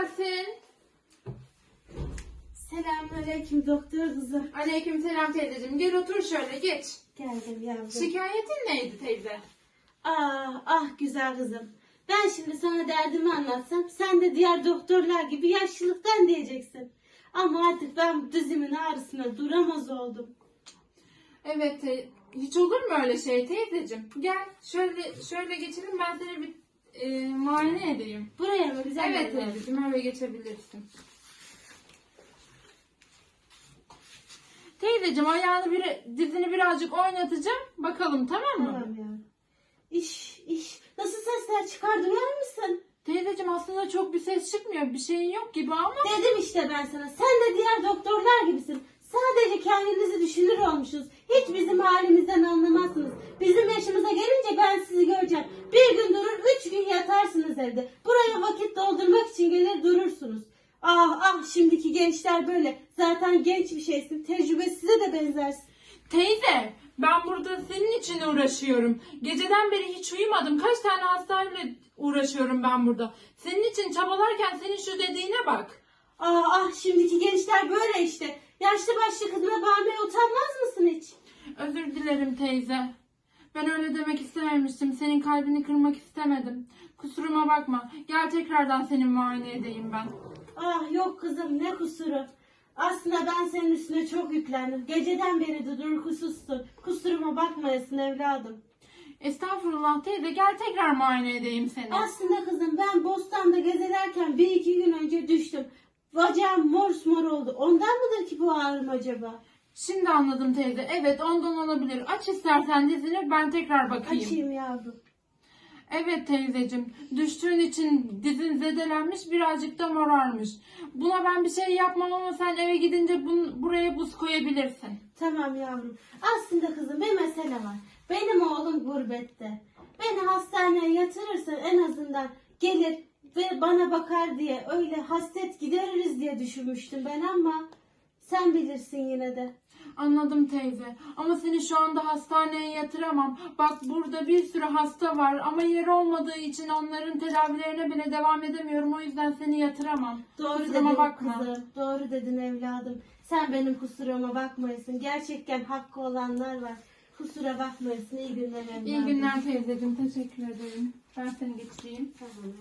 gelsin. Selamünaleyküm doktor kızım. Aleyküm selam teyzeciğim. Gel otur şöyle geç. Geldim yavrum. Şikayetin neydi teyze? Ah ah güzel kızım. Ben şimdi sana derdimi anlatsam sen de diğer doktorlar gibi yaşlılıktan diyeceksin. Ama artık ben dizimin ağrısına duramaz oldum. Evet te- hiç olur mu öyle şey teyzeciğim? Gel şöyle şöyle geçelim ben seni bir e, muayene edeyim. Buraya mı güzel Evet kızım? teyzeciğim öyle geçebilirsin. Teyzeciğim ayağını bir, dizini birazcık oynatacağım. Bakalım tamam mı? Tamam ya. İş iş. Nasıl sesler çıkar duyar mısın? Teyzeciğim aslında çok bir ses çıkmıyor. Bir şeyin yok gibi ama. Dedim işte ben sana. Sen de diğer doktorlar gibisin. Sadece kendinizi düşünür olmuşuz. Hiç evde. Buraya vakit doldurmak için gelir durursunuz. Ah ah şimdiki gençler böyle. Zaten genç bir şeysin. Tecrübesize de benzersin. Teyze ben burada senin için uğraşıyorum. Geceden beri hiç uyumadım. Kaç tane hastayla uğraşıyorum ben burada. Senin için çabalarken senin şu dediğine bak. Ah ah şimdiki gençler böyle işte. Yaşlı başlı kızına bağırmaya utanmaz mısın hiç? Özür dilerim teyze. Ben öyle demek istememiştim. Senin kalbini kırmak istemedim. Kusuruma bakma. Gel tekrardan seni muayene edeyim ben. Ah yok kızım ne kusuru. Aslında ben senin üstüne çok yüklendim. Geceden beri de uykusuzsun. Kusuruma bakmayasın evladım. Estağfurullah teyze gel tekrar muayene edeyim seni. Aslında kızım ben bostanda gezelerken bir iki gün önce düştüm. Bacağım mor oldu. Ondan mıdır ki bu ağrım acaba? Şimdi anladım teyze. Evet ondan olabilir. Aç istersen dizini ben tekrar bakayım. Açayım yavrum. Evet teyzeciğim. Düştüğün için dizin zedelenmiş birazcık da morarmış. Buna ben bir şey yapmam ama sen eve gidince bun- buraya buz koyabilirsin. Tamam yavrum. Aslında kızım bir mesele var. Benim oğlum gurbette. Beni hastaneye yatırırsa en azından gelir ve bana bakar diye öyle hasret gideririz diye düşünmüştüm ben ama sen bilirsin yine de. Anladım teyze. Ama seni şu anda hastaneye yatıramam. Bak burada bir sürü hasta var ama yer olmadığı için onların tedavilerine bile devam edemiyorum. O yüzden seni yatıramam. Doğru Kusuruma dedin bakma. kızım. Doğru dedin evladım. Sen benim kusuruma bakmayasın. Gerçekten hakkı olanlar var. Kusura bakmayasın. İyi günler evladım. İyi günler teyzeciğim. Teşekkür ederim. Ben seni geçireyim. Tamam.